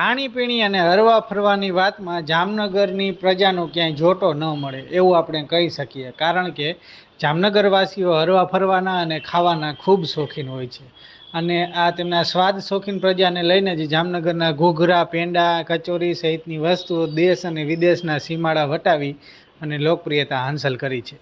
ખાણીપીણી અને હરવા ફરવાની વાતમાં જામનગરની પ્રજાનો ક્યાંય જોટો ન મળે એવું આપણે કહી શકીએ. કારણ કે જામનગરવાસીઓ હરવા ફરવાના અને ખાવાના ખૂબ શોખીન હોય છે. અને આ તેમના સ્વાદ શોખીન પ્રજાને લઈને જ જામનગરના ઘૂઘરા, પેંડા, કચોરી સહિતની વસ્તુઓ દેશ અને વિદેશના સીમાડા વટાવી અને લોકપ્રિયતા હાંસલ કરી છે.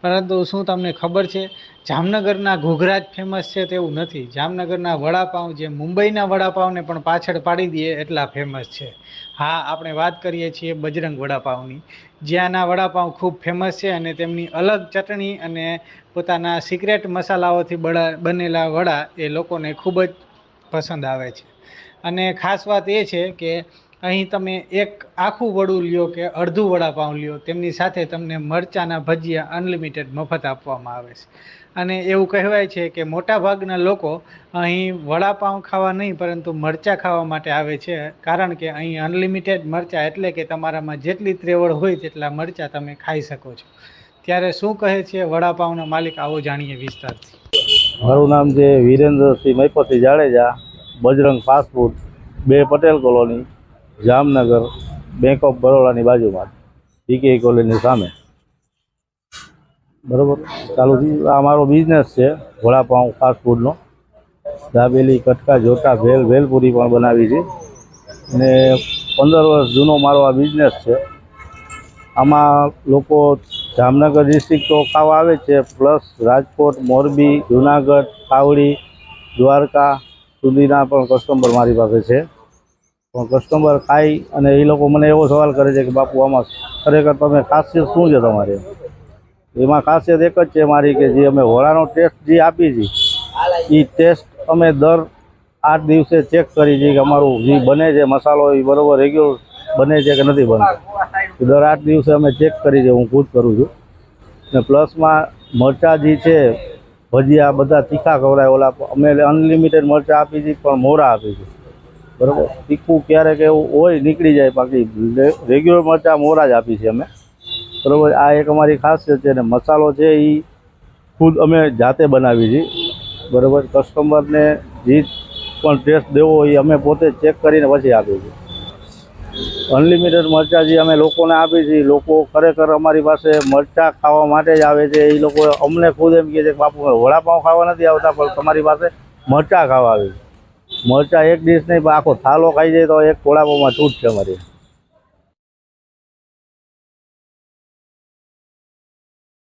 પરંતુ શું તમને ખબર છે? જામનગરના ઘૂઘરા જ ફેમસ છે તેવું નથી. જામનગરના વડાપાઉં જે મુંબઈના વડાપાઉંને પણ પાછળ પાડી દઈએ એટલા ફેમસ છે. હા, આપણે વાત કરીએ છીએ બજરંગ વડાપાઉંની. જ્યાંના વડાપાઉં ખૂબ ફેમસ છે અને તેમની અલગ ચટણી અને પોતાના સિક્રેટ મસાલાઓથી બનેલા વડા એ લોકોને ખૂબ જ પસંદ આવે છે. અને ખાસ વાત એ છે કે અહીં તમે એક આખું વડું લ્યો કે અડધું વડાપાઉં લ્યો, તેમની સાથે તમને મરચાંના ભજીયા અનલિમિટેડ મફત આપવામાં આવે છે. અને એવું કહેવાય છે કે મોટાભાગના લોકો અહીં વડાપાઉં ખાવા નહીં, પરંતુ મરચાં ખાવા માટે આવે છે. કારણ કે અહીં અનલિમિટેડ મરચાં એટલે કે તમારામાં જેટલી ત્રેવડ હોય તેટલા મરચાં તમે ખાઈ શકો છો. ત્યારે શું કહે છે વડાપાઉંના માલિક, આવો જાણીએ વિસ્તારથી. મારું નામ છે વિરેન્દ્રસિંહ મૈપતસિંહ જાડેજા, બજરંગ ફાસ્ટફૂડ બે Patel colony. Jamnagar bank of બરોડાની બાજુમાં પીકે કોલેજની સામે. બરોબર? ચાલુ આ મારો બિઝનેસ છે, વડાપાઉં ફાસ્ટફૂડનો દાબેલી, કટકા, જોટા, ભેલ, ભેલપુરી પણ બનાવી છે. અને પંદર વર્ષ જૂનો મારો આ બિઝનેસ છે. આમાં લોકો જામનગર ડિસ્ટ્રિક્ટ તો ખાવા આવે છે પ્લસ રાજકોટ, મોરબી, જુનાગઢ કાવડી દ્વારકા સુધીના પણ કસ્ટમર મારી પાસે છે. પણ કસ્ટમર ખાઈ અને એ લોકો મને એવો સવાલ કરે છે કે, બાપુ, આમાં ખરેખર તમે ખાસિયત શું છે તમારી? એમાં ખાસિયત એક જ છે મારી કે, જે અમે હોળાનો ટેસ્ટ જે આપી છીએ એ ટેસ્ટ અમે દર આઠ દિવસે ચેક કરી છીએ કે અમારું જે બને છે, મસાલો એ બરોબર રેગ્યુલર બને છે કે નથી બનતો. દર આઠ દિવસે અમે ચેક કરી છે, હું ખુદ કરું છું. ને પ્લસમાં મરચાં જે છે, ભજીયા, બધા તીખા ખવડાય, ઓલા અમે અનલિમિટેડ મરચાં આપી છીએ પણ મોરા આપી છીએ બરાબર? તીખું ક્યારેક એવું હોય, નીકળી જાય, બાકી રેગ્યુલર મરચાં મોરા જ આપી છે અમે. બરાબર? આ એક અમારી ખાસિયત છે અને મસાલો છે એ ખુદ અમે જાતે બનાવી છીએ. બરાબર? કસ્ટમરને જે પણ ટેસ્ટ દેવો એ અમે પોતે ચેક કરીને પછી આપીએ છીએ. અનલિમિટેડ મરચાં જે અમે લોકોને આપીએ છીએ લોકો ખરેખર અમારી પાસે મરચાં ખાવા માટે જ આવે છે. એ લોકો અમને ખુદ એમ કહે છે કે, બાપુ વડાપાઉં ખાવા નથી આવતા, પણ તમારી પાસે મરચાં ખાવા આવે છે. મરચાં એક ડીશ નહીં પણ આખો થાલો ખાઈ જાય તો એક વડાપાઉંમાં છૂટ છે અમારી.